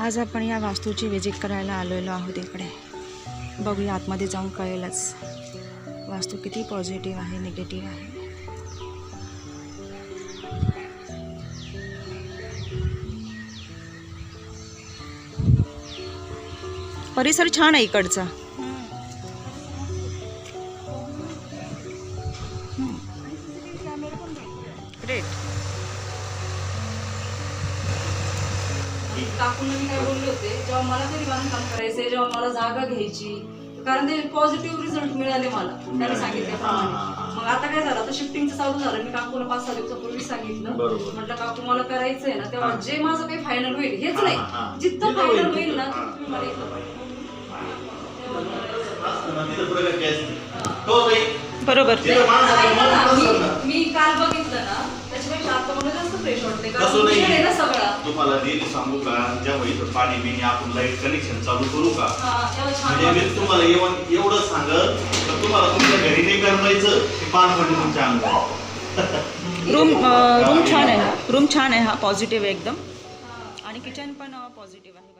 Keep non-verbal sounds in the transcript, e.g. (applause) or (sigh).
आज आपण या वास्तूची व्हिजिट करायला आलेलो आहोत इकडे. बघूया आतमध्ये जाऊन कळेलच वास्तू किती पॉझिटिव्ह आहे निगेटिव्ह आहे. परिसर छान आहे इकडचा. ग्रेट काकूंना मी काय बोलले होते जेव्हा मला तरी बांधकाम करायचंय जेव्हा मला जागा घ्यायची कारण ते पॉझिटिव्ह रिझल्ट मिळाले मला त्यांनी सांगितल्याप्रमाणे. मग आता काय झालं आता शिफ्टिंगचं चालू झालं मी काकूला पाच सहा दिवसापूर्वी सांगितलं. बरोबर. म्हटलं काकू मला करायचंय ना तेव्हा. जे माझं काही फायनल होईल हेच. नाही. जितकं जिथं फायनल होईल ना तिथं. तिथं तुम्ही मला इथं हो बरोबर. मी काल बघितलं ना त्याच्यापेक्षा आता मला जास्त फ्रेश वाटते तुम्हाला डेली सांगू का जेव्हा इथं पाणी बिणी आपण लाइट कनेक्शन चालू करू का? म्हणजे मी. तुम्हाला एवढं एवढं सांगत तर तुम्हाला तुमच्या घरी नाही करमायचं की पान पडले तुमच्या अंगावर. रूम रूम (laughs) छान आहे हा रूम छान आहे हा पॉझिटिव्ह एकदम. आणि किचन पण पॉझिटिव्ह आहे